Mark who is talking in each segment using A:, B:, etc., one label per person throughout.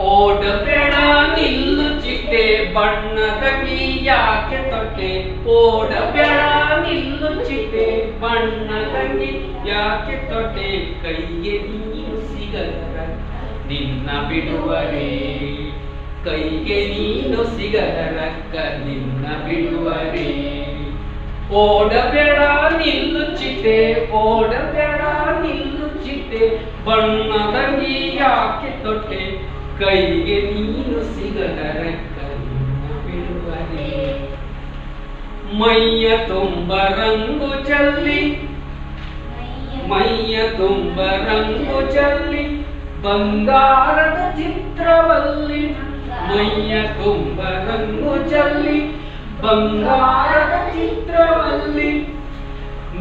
A: ಓಡಬೇಡ ನಿಲ್ಲು ಚಿಟ್ಟೆ, ಬಣ್ಣದ ಯಾಕೆ ತೊಟ್ಟೆ. ಓಡಬೇಡ ನಿಲ್ಲು ಚಿಟ್ಟೆ, ಬಣ್ಣದ ಯಾಕೆ ತೊಟ್ಟೆ. ಕೈಗೆ ನೀರು ಸಿಗದರ ನಿನ್ನ ಬಿಡುವರೆ. ಕೈಗೆ ನೀನು ಸಿಗದರಕ್ಕ ನಿನ್ನ ಬಿಡುವರೆ. ಓಡಬೇಡ ನಿಲ್ಲು ಚಿಟ್ಟೆ ಓಡಬೇಡ ನಿಲ್ಲು ಚಿಟ್ಟೆ, ಬಣ್ಣದ ಯಾಕೆ ತೊಟ್ಟೆ. ಕೈಗೆ ಕೈನ ಬಿಡುವರೆ ಮೈಯ ತುಂಬ ರಂಗು ಚಲ್ಲಿ. ಮೈಯ ತುಂಬ ರಂಗು ಚಲ್ಲಿ. ಬಂಗಾರದ ಚಿತ್ರವಲ್ಲಿ. ಮೈಯ ತುಂಬ ರಂಗು ಚಲ್ಲಿ. ಬಂಗಾರದ ಚಿತ್ರವಲ್ಲಿ.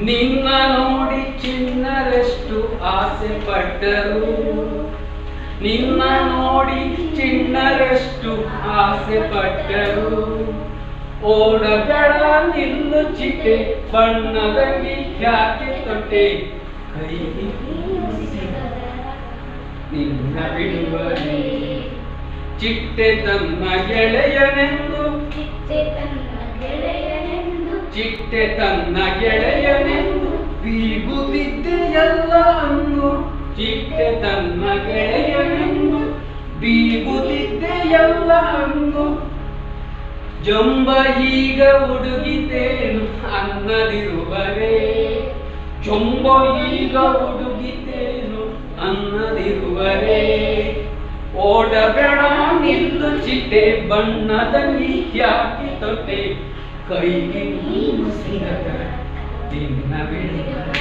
A: ನಿನ್ನ ನೋಡಿ ಚಿನ್ನರಷ್ಟು ಆಸೆ ಪಟ್ಟರು. ನಿನ್ನ ನೋಡಿ ಚಿಣ್ಣರಷ್ಟು ಆಸೆ ಪಟ್ಟರು ಓಡಬೇಡ ನಿಲ್ಲು ಚಿಟ್ಟೆ ಬಣ್ಣದಲ್ಲಿ ಯಾಕೆ ತೊಟ್ಟೆ. ಕೈ ನಿನ್ನ ಬಿಡುವನೆ ಚಿಟ್ಟೆ ತನ್ನ ಗೆಳೆಯನೆಂದು. ಚಿಟ್ಟೆ ತನ್ನ ಗೆಳೆಯನೆಂದು. ಬೀಗುತ್ತಿದ್ದೆಯಲ್ಲ ಅನ್ನು. ಚಿಟ್ಟೆ ತನ್ನ ಗೆಳೆಯನೆಂದು ಬೀಗುತ್ತಿದ್ದೆಯಲ್ಲ ಅಂದು ಜಂಬ ಈಗ ಹುಡುಗಿತೇನು ಅನ್ನದಿರುವರೆ ಜೊಂಬ ಈಗ ಹುಡುಗಿತೇನು ಅನ್ನದಿರುವರೆ ಓಡಬೇಡ ನಿಲ್ಲು ಚಿಟ್ಟೆ, ಬಣ್ಣದ ಯಾಕೆ ತೊಟ್ಟೆ. ಕೈಗೆ ನೀನು ಸಿಗದ ನಿನ್ನ ಬಿಡುವರೆ